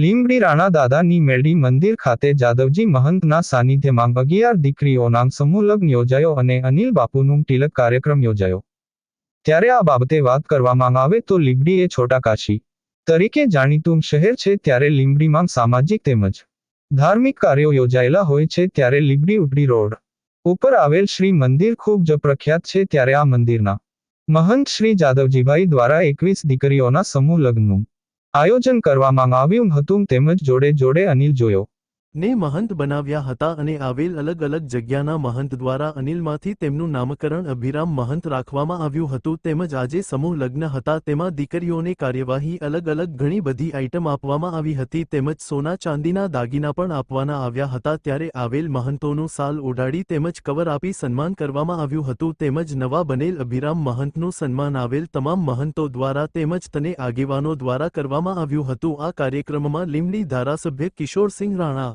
લીંબડી રાણા દાદાની મેળી મંદિર ખાતે જાદવજી મહંતના સાનિધ્યમાં અગિયાર દીકરીઓના સમૂહ લગ્ન યોજાયો અને અનિલ બાપુનું તિલક કાર્યક્રમ યોજાયો. ત્યારે આ બાબતે વાત કરવામાં આવે તો લીંબડી એ છોટા કાશી તરીકે જાણીતું શહેર છે ત્યારે લીંબડીમાં સામાજિક તેમજ ધાર્મિક કાર્યો યોજાયેલા હોય છે ત્યારે લીંબડી ઉપડી રોડ ઉપર આવેલ શ્રી મંદિર ખૂબ જ પ્રખ્યાત છે ત્યારે આ મંદિરના મહંત શ્રી જાદવજીભાઈ દ્વારા એકવીસ દીકરીઓના સમૂહ લગ્નનું આયોજન કરવામાં આવ્યું હતું તેમજ જોડે જોડે અનિલ જોયો. ને મહંત બનાવ્યા હતા અને આવેલ અલગ અલગ જગ્યાના મહંત દ્વારા અનિલમાંથી તેમનું નામકરણ અભિરામ મહંત રાખવામાં આવ્યું હતું. તેમજ આજે સમૂહ લગ્ન હતા, તેમાં દીકરીઓને કાર્યવાહી અલગ અલગ ઘણી બધી આઇટમ આપવામાં આવી હતી. તેમજ સોના ચાંદીના દાગીના પણ આપવાના આવ્યા હતા, ત્યારે આવેલ મહંતોનું સાલ ઓઢાડી તેમજ કવર આપી સન્માન કરવામાં આવ્યું હતું. તેમજ નવા બનેલ અભિરામ મહંતનું સન્માન આવેલ તમામ મહંતો દ્વારા તેમજ તને આગેવાનો દ્વારા કરવામાં આવ્યું હતું. આ કાર્યક્રમમાં લીમડી ધારાસભ્ય કિશોરસિંહ રાણા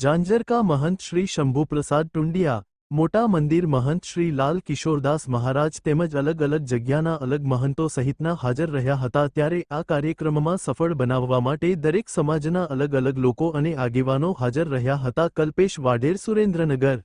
જાંજરકા મહંત શ્રી શંભુપ્રસાદ ટુંડિયા, મોટા મંદિર મહંત શ્રી લાલ કિશોરદાસ મહારાજ તેમજ અલગ અલગ જગ્યાના અલગ મહંતો સહિતના હાજર રહ્યા હતા ત્યારે આ કાર્યક્રમમાં સફળ બનાવવા માટે દરેક સમાજના અલગ અલગ લોકો અને આગેવાનો હાજર રહ્યા હતા કલ્પેશ વાઢેર સુરેન્દ્રનગર.